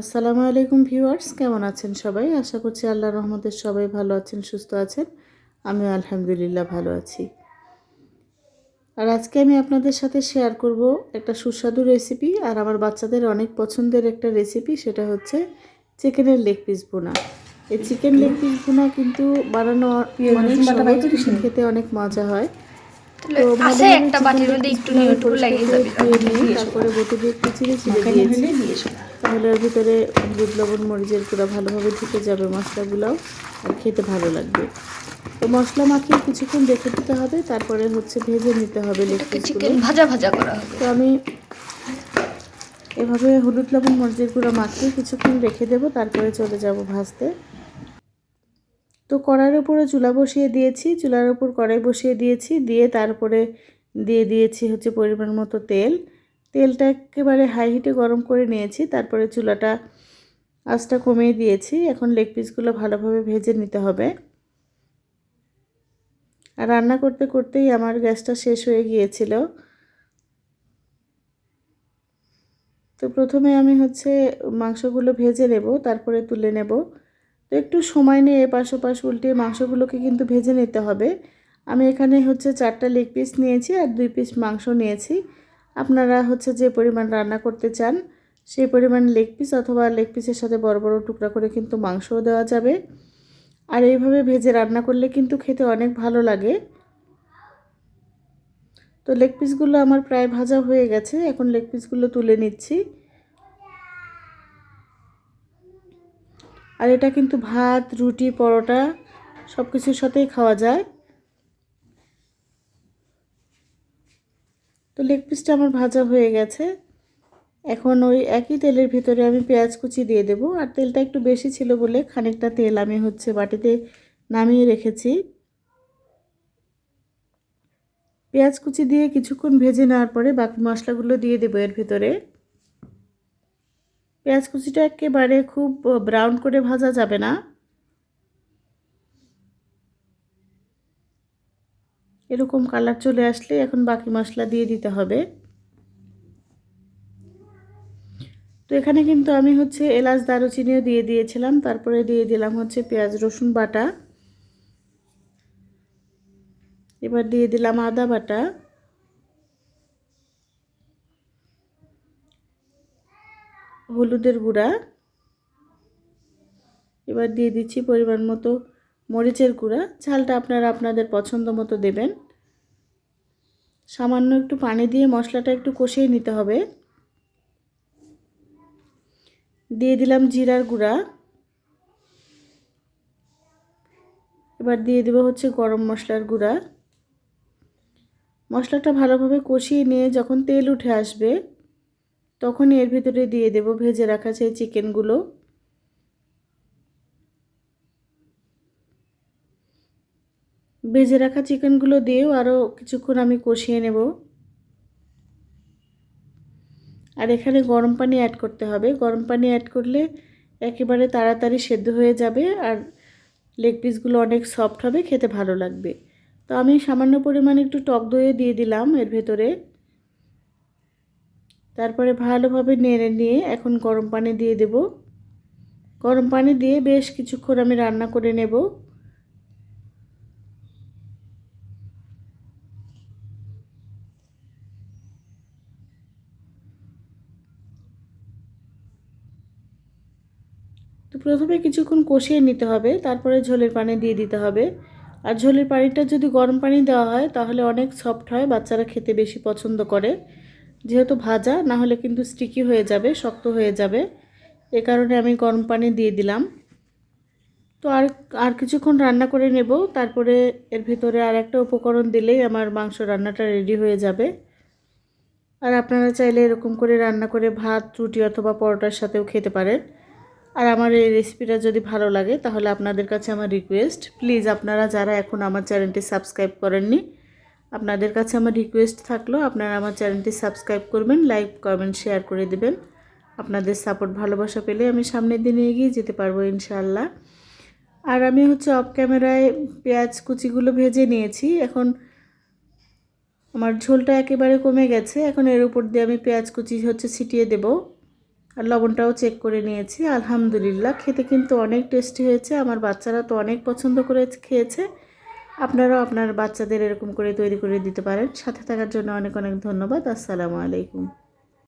আসসালামু আলাইকুম ভিউয়ার্স কেমন আছেন সবাই? আশা করছি আল্লাহ রহমতের সবাই ভালো আছেন সুস্থ আছেন। আমিও আলহামদুলিল্লাহ ভালো আছি। আর আজকে আমি আপনাদের সাথে শেয়ার করব একটা সুস্বাদু রেসিপি আর আমার বাচ্চাদের অনেক পছন্দের একটা রেসিপি সেটা হচ্ছে চিকেনের লেগ পিস বোনা এই চিকেন লেগ পিস বোনা কিন্তু বানানো অনেক সহজ খেতে অনেক মজা হয়। তো আছে একটা বাটির মধ্যে একটু নিয়ে একটু লাগিয়ে যাবে। ধুয়ে নিয়ে তারপরে বটি দিয়ে একটু চিড়ে চিড়ে দিয়েছি। তাহলে ওর ভিতরে হলুদ লবণ মরিচের গুঁড়া ভালোভাবে ঢুকে যাবে মশলাগুলোও আর খেতে ভালো লাগবে। তো মশলা মাখিয়ে কিছুক্ষণ রেখে দিতে হবে তারপরে হচ্ছে ভেজে নিতে হবে চিকেন ভাজা ভাজা করা হবে। তো আমি এভাবে হলুদ লবণ মরিচের গুঁড়া মাখিয়ে কিছুক্ষণ রেখে দেবো তারপরে চলে যাব ভাজতে। তো কড়াইয়ের উপরে চুলা বসিয়ে দিয়েছি চুলার উপর কড়াই বসিয়ে দিয়েছি দিয়ে তারপরে দিয়ে দিয়েছি হচ্ছে পরিমাণ মতো তেল। তেলটা একেবারে হাই হিটে গরম করে নিয়েছি, তারপরে চুলাটা আঁচটা কমিয়ে দিয়েছি। এখন লেগ পিসগুলো ভালোভাবে ভেজে নিতে হবে। আর রান্না করতে করতেই আমার গ্যাসটা শেষ হয়ে গিয়েছিল। তো প্রথমে আমি হচ্ছে মাংসগুলো ভেজে নেব, তারপরে তুলে নেব। তো একটু সময় নিয়ে এপাশ ওপাশ উল্টিয়ে মাংসগুলোকে কিন্তু ভেজে নিতে হবে। আমি এখানে হচ্ছে চারটা লেগ পিস নিয়েছি আর দুই পিস মাংস নিয়েছি। আপনারা হচ্ছে যে পরিমাণ রান্না করতে চান, সেই পরিমাণ লেগ পিস অথবা লেগ পিসের সাথে বড় বড় টুকরা করে কিন্তু মাংসও দেওয়া যাবে। আর এইভাবে ভেজে রান্না করলে কিন্তু খেতে অনেক ভালো লাগে। তো লেগ পিসগুলো আমার প্রায় ভাজা হয়ে গেছে, এখন লেগ পিসগুলো তুলে নিচ্ছি। আর এটা কিন্তু ভাত, রুটি, পরোটা সব কিছুর সাথেই খাওয়া যায়। তো লেগ পিসটা আমার ভাজা হয়ে গেছে। এখন ওই একই তেলের ভিতরে আমি পেঁয়াজ কুচি দিয়ে দেবো। আর তেলটা একটু বেশি ছিল বলে খানিকটা তেল আমি হচ্ছে বাটিতে নামিয়ে রেখেছি। পেঁয়াজ কুচি দিয়ে কিছুক্ষণ ভেজে নেওয়ার পরে বাকি মশলাগুলো দিয়ে দেবো এর ভিতরে। পেঁয়াজ কুচিটা একেবারে খুব ব্রাউন করে ভাজা যাবে না। এরকম কালার চলে আসলে এখন বাকি মশলা দিয়ে দিতে হবে। তো এখানে কিন্তু আমি হচ্ছে এলাচ দারুচিনিও দিয়ে দিয়েছিলাম, তারপরে দিয়ে দিলাম হচ্ছে পেঁয়াজ, রসুন বাটা। এবার দিয়ে দিলাম আদা বাটা। হলুদের গুঁড়া। এবার দিয়ে দিচ্ছি পরিমাণ মতো মরিচের গুঁড়া, ঝালটা আপনারা আপনাদের পছন্দ মতো দেবেন। সামান্য একটু পানি দিয়ে মশলাটা একটু কষিয়ে নিতে হবে। দিয়ে দিলাম জিরার গুঁড়া। এবার দিয়ে দেবো হচ্ছে গরম মশলার গুঁড়া। মশলাটা ভালোভাবে কষিয়ে নিয়ে যখন তেল উঠে আসবে, তখনই এর ভিতরে দিয়ে দেব ভেজে রাখা সেই চিকেনগুলো ভেজে রাখা চিকেনগুলো দিয়েও আরও কিছুক্ষণ আমি কষিয়ে নেব। আর এখানে গরম পানি অ্যাড করতে হবে। গরম পানি অ্যাড করলে একেবারে তাড়াতাড়ি সেদ্ধ হয়ে যাবে আর লেগ পিসগুলো অনেক সফট হবে, খেতে ভালো লাগবে। তো আমি সামান্য পরিমাণে একটু টক দইয়ে দিয়ে দিলাম এর ভেতরে। তারপরে ভালোভাবে নেড়ে নিয়ে এখন গরম পানি দিয়ে দেব। গরম পানি দিয়ে বেশ কিছুক্ষণ আমি রান্না করে নেব। তো প্রথমে কিছুক্ষণ কষিয়ে নিতে হবে, তারপরে ঝোলের পানি দিয়ে দিতে হবে। আর ঝোলের পানিটা যদি গরম পানি দেওয়া হয়, তাহলে অনেক সফট হয়, বাচ্চারা খেতে বেশি পছন্দ করে। যেহেতু ভাজা, না হলে কিন্তু স্টিকি হয়ে যাবে, শক্ত হয়ে যাবে। এ কারণে আমি গরম পানি দিয়ে দিলাম। তো আর আর কিছুক্ষণ রান্না করে নেব, তারপরে এর ভিতরে আর একটা উপকরণ দিলেই আমার মাংস রান্নাটা রেডি হয়ে যাবে। আর আপনারা চাইলে এরকম করে রান্না করে ভাত, রুটি অথবা পরোটার সাথেও খেতে পারেন। আর আমার এই রেসিপিটা যদি ভালো লাগে, তাহলে আপনাদের কাছে আমার রিকোয়েস্ট প্লিজ আপনারা যারা এখন আমার চ্যানেলটি সাবস্ক্রাইব করেননি, আপনাদের কাছে আমার রিকোয়েস্ট থাকল, আপনারা আমার চ্যানেলটি সাবস্ক্রাইব করবেন লাইক কমেন্ট শেয়ার করে দেবেন। আপনাদের সাপোর্ট ভালোবাসা পেলে আমি সামনের দিনে এগিয়ে যেতে পারব, ইনশাআল্লাহ। আর আমি হচ্ছে অফ ক্যামেরায় পেঁয়াজ কুচিগুলো ভেজে নিয়েছি, এখন আমার ঝোলটা একেবারে কমে গেছে, এখন এর উপর দিয়ে আমি পেঁয়াজ কুচি হচ্ছে ছিটিয়ে দেব। আর লবণটাও চেক করে নিয়েছি। আলহামদুলিল্লাহ, খেতে কিন্তু অনেক টেস্টি হয়েছে। আমার বাচ্চারা তো অনেক পছন্দ করে খেয়েছে। আপনারাও আপনার বাচ্চাদের এরকম করে তৈরি করে দিতে পারেন। সাথে থাকার জন্য অনেক অনেক ধন্যবাদ। আসসালামু আলাইকুম।